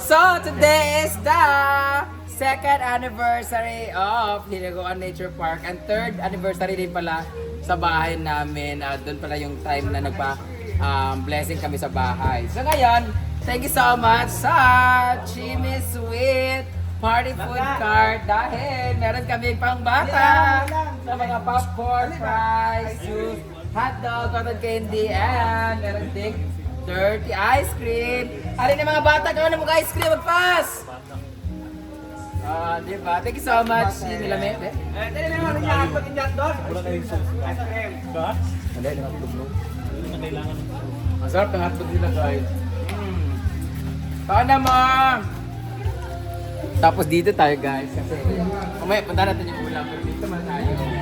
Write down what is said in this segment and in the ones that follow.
So, today is the second anniversary of Hinagoan Nature Park and third anniversary din pala sa bahay namin. Ah, Doon pala yung time na nagpa um, blessing kami sa bahay. So ngayon, thank you so much sa Chimmy Sweet Party Food Cart dahil meron kami pang bata sa mga popcorn, fries, juice, hot dog, cotton candy, and meron ding dirty ice cream. Alin yung mga bata ka na mag-ice cream, magpas! Ah, di ba? Thank you so much, Jimmy Lame. Eh, dali na naman niya ako din dyan doon. Ice cream. Ba? Hindi, hindi hotdog no. Ang sarap ng hotdog nila guys. Mm. Paano mo? Tapos dito tayo guys kasi mamaya punta natin yung ulam pero dito man tayo.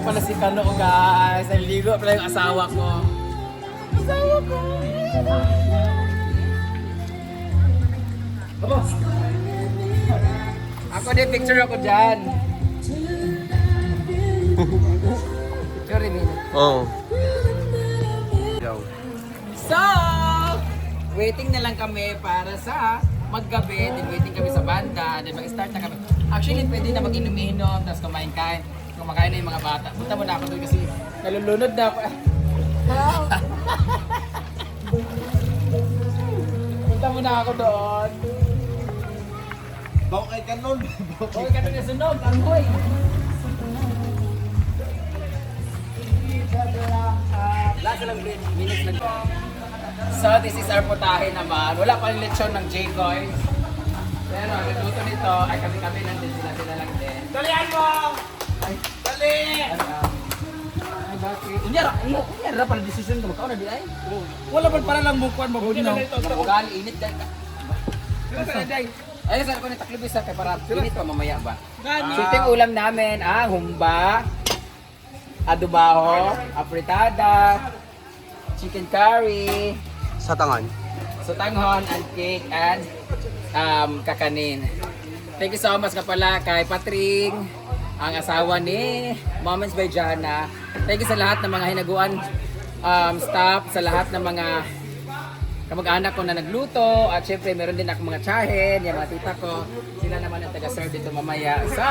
Dito pala si Kano guys. Naliligo pala yung asawa ko. Asawa ko. Aba. Ako din picture ako dyan. picture rin Oo. So, waiting na lang kami para sa maggabi, then waiting kami sa banda, then mag-start na kami. Actually, pwede na mag-inom-inom, tapos kumain-kain. Kumakain na yung mga bata. Punta mo na ako doon kasi nalulunod na ako. Punta mo na ako doon. Bawa kay kanon. Huwag ka na sunog, amoy. Last lang minutes lang. So this is our putahe naman. Wala pa yung lechon ng J-Coy. Pero ang nagluto nito ay kami-kami nandun sila sila lang din. Dalian mo! Bakit? Unyara, ano? Unyara pala decision ko. Magkaon na di ay? Wala man para lang bukuan mabunaw. Ugali, init dahil ka. Ay, saan ko ni taklibis sa kay para init pa mamaya ba? Yung ulam namin, ah, humba, adubaho, apritada, chicken curry, Sa tangan. and cake, and um, kakanin. Thank you so much ka pala kay Patring, ang asawa ni Moments by Jana. Thank you sa lahat ng mga hinaguan um, staff, sa lahat ng mga kamag-anak ko na nagluto at syempre meron din ako mga tsahin, yung mga tita ko. Sila naman ang taga-serve dito mamaya. So,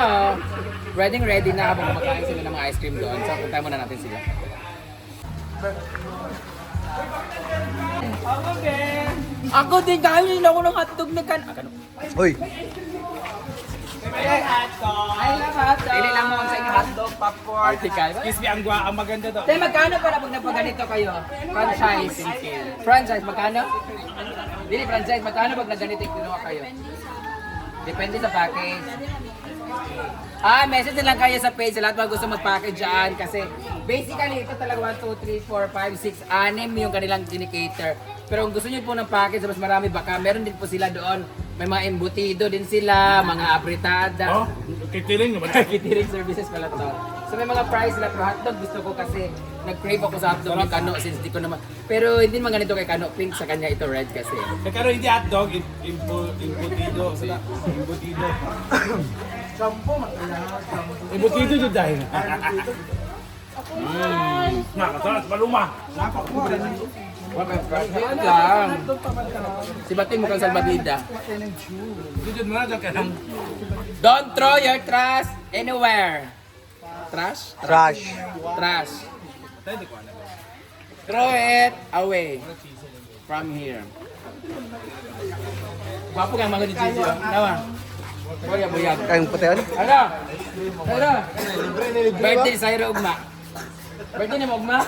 ready ready na habang kumakain sila ng mga ice cream doon. So, punta muna natin sila. Ako din dahil ako ng hotdog na kan... Ah, kano? Uy! I love hotdog! Ili lang mo sa inyo hotdog, popcorn. Article. Excuse me, ang gwa, ang maganda daw. Tay, magkano pala pag napaganito kayo? Franchise. Franchise, magkano? Dili, franchise, magkano pag naganito kinuha kayo? Depende sa package. Ah, message na lang kayo sa page sa lahat mga gusto mag-package dyan kasi basically ito talaga 1, 2, 3, 4, 5, 6, anim yung kanilang indicator. Pero kung gusto niyo po ng package mas marami baka meron din po sila doon. May mga embutido din sila, mga abritada. Oh, kitiling naman. Catering services pala to. So may mga price sila pero hotdog gusto ko kasi nag-crave ako sa hotdog ng Kano since di ko naman. Pero hindi naman ganito kay Kano, pink sa kanya ito red kasi. Pero hindi hotdog, im- imbu- imbutido. Imbutido. Imbutido yun dahil. Mmm. Nakasarap, maluma. Yan lang. Si Bating mukhang lang. Don't throw your trash anywhere. Trash? Trash. Trash. Throw it away from here. Gwapo kang mga Gigi. oh. Nawa. Boya, boya. Kayong puti yun? Ano? Ano? Birthday sa Iro Ugma. Birthday ni mo Ugma?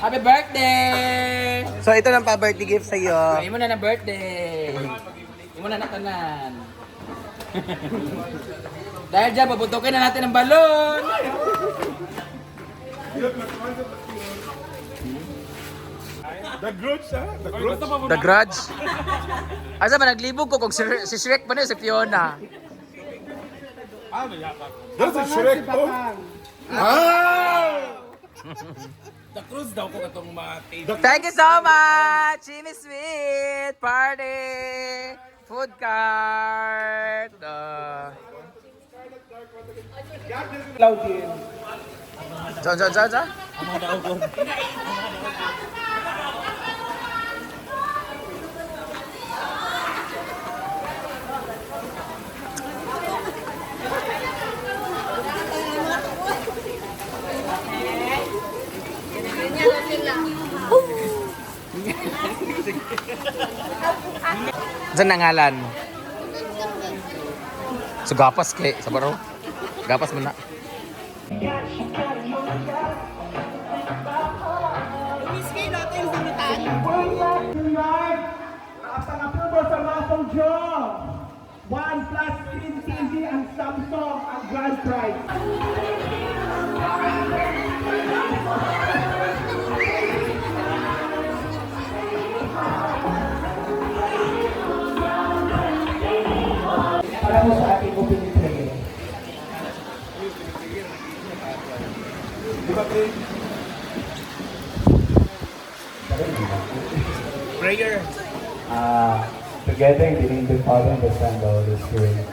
Happy birthday! So ito lang pa birthday gift sa iyo. Ay mo na na birthday. Ay mo na na tanan. Dahil dyan, paputukin na natin ang balon. The Grudge, ha? The Grudge. The Grudge. Asa ba naglibog ko kung si, si Shrek pa na si Fiona. Ah. That's a Shrek po. Ah! The daw ko katong mga taste. Thank you so much! Chimmy Sweet Party! Food cart! Uh, John, John, John, John? Ang mga daog ko. Saan nangalan? So gapas kay sa baro. Gapas mo na. Prayer. Uh, together in the name of the Father and the Son and the Holy Spirit.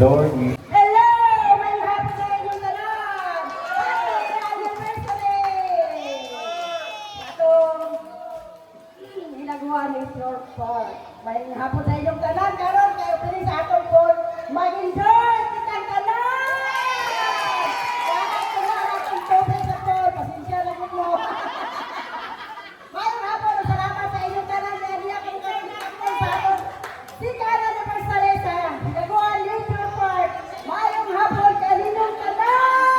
Lord, we Hello! May happy sa inyong tanan! Happy anniversary! Itong ginagawa ni Flor Park. May hapon sa inyong tanan, karon kayo pili sa atong pool. Mag-enjoy kitang tanan! Lahat ko na atong tubig sa pool. Pasensya lang mo. Mayroong hapon, salamat sa inyong tanan. Dahil akong karoon na ako sa aton. Si Cara de Marsalesa, Ginagawa Nature Park. Mayroong hapon, kaninong tanan!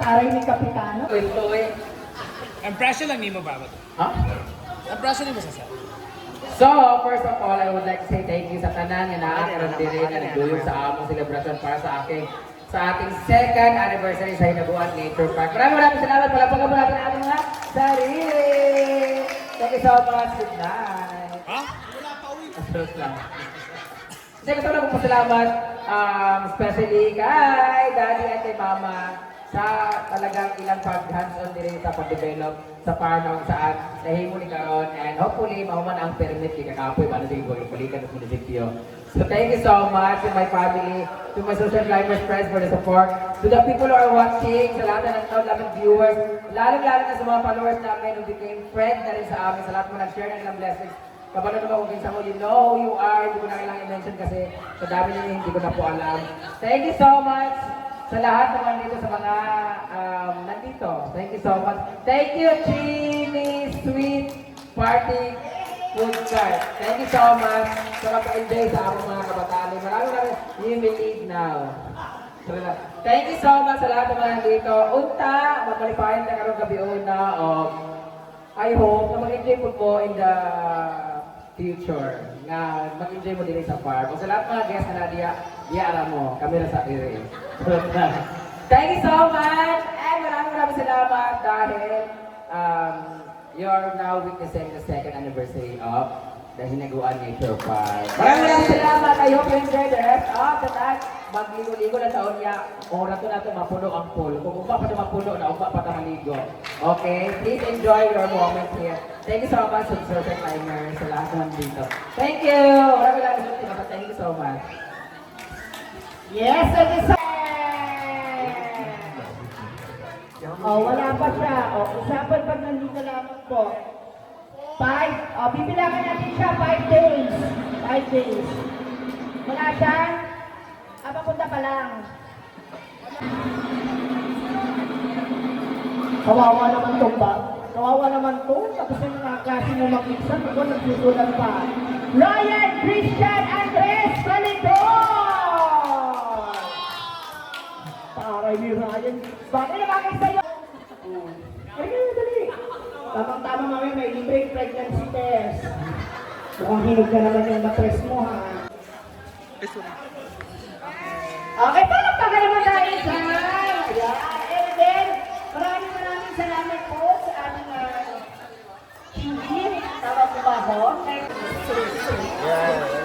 Ang taray ni Kapitano. Ito eh. Impression lang nimo ba? Ha? Impression nimo sa sa. So, first of all, I would like to say thank you sa tanan nga naakaroon din rin na nagdulong sa among celebration para sa aking sa ating second anniversary sa Hinaguan Nature Park. Maraming maraming salamat. Palapagan mo natin ang ating mga sarili. Thank you so much. Good night. Ha? Astros lang. Kasi gusto ko lang pasalamat, um, especially kay Daddy at kay Mama sa talagang ilang pag-hands-on din sa pag-develop sa Parnong saan nahimo ni karon and hopefully mahuman ang permit ni kakapoy para sa ibo ibulikan sa munisipyo. So thank you so much to my family, to my social climbers friends for the support, to the people who are watching, sa lahat na nanonood namin viewers, lalo-lalo na sa mga followers namin who became friends na rin sa amin, sa lahat mo nag-share ng blessings. Kapag ano ba kung kinsa mo, you know who you are. Hindi ko na kailangan i-mention kasi sa dami ninyo hindi ko na po alam. Thank you so much sa lahat naman dito sa mga um, nandito. Thank you so much. Thank you, Chini Sweet Party Food Cart. Thank you so much sa pag-enjoy sa among mga kabataan. Maraming maraming, you will leave now. Thank you so much sa lahat mga nandito. Unta, magpalipahin na karong gabi una. Um, I hope na mag-enjoy po po in the future nga mag-enjoy mo din sa farm. O sa lahat mga guests na nadia, iaara mo, kami na sa area. Thank you so much! And maraming maraming salamat dahil um, you're now witnessing the second anniversary of the Hinaguan Nature Park. Maraming maraming salamat! I hope you enjoy the rest of the time. Magligo-ligo na taon niya. Ora to na to mapuno ang pool. Kung ugma pa na mapuno na, ugma pa na maligo. Okay? Please enjoy your moment here. Thank you so much Sir Timer sa lahat naman dito. Thank you! Maraming maraming salamat. Thank you so much. Yes, you so Oh, wala pa siya. Oh, usapan pag nandito lamang po. Five, oh, bibilangan natin siya five days. Five days. Wala siya? Ah, papunta pa lang. Kawawa naman to ba? Kawawa naman to. Tapos yung mga kasi mo makiksan, ako nagsusulan pa. Ryan Christian Bakit na bakit sa'yo? Ay, dali, dali. Tamang-tama mami, may libreng pregnancy test. Mukhang hinog ka naman yung matres mo, ha? Okay, paano pa ka naman tayo sa... Ayan. And then, maraming maraming salamat po sa ating uh, TV. Tama po ba ako? Yeah.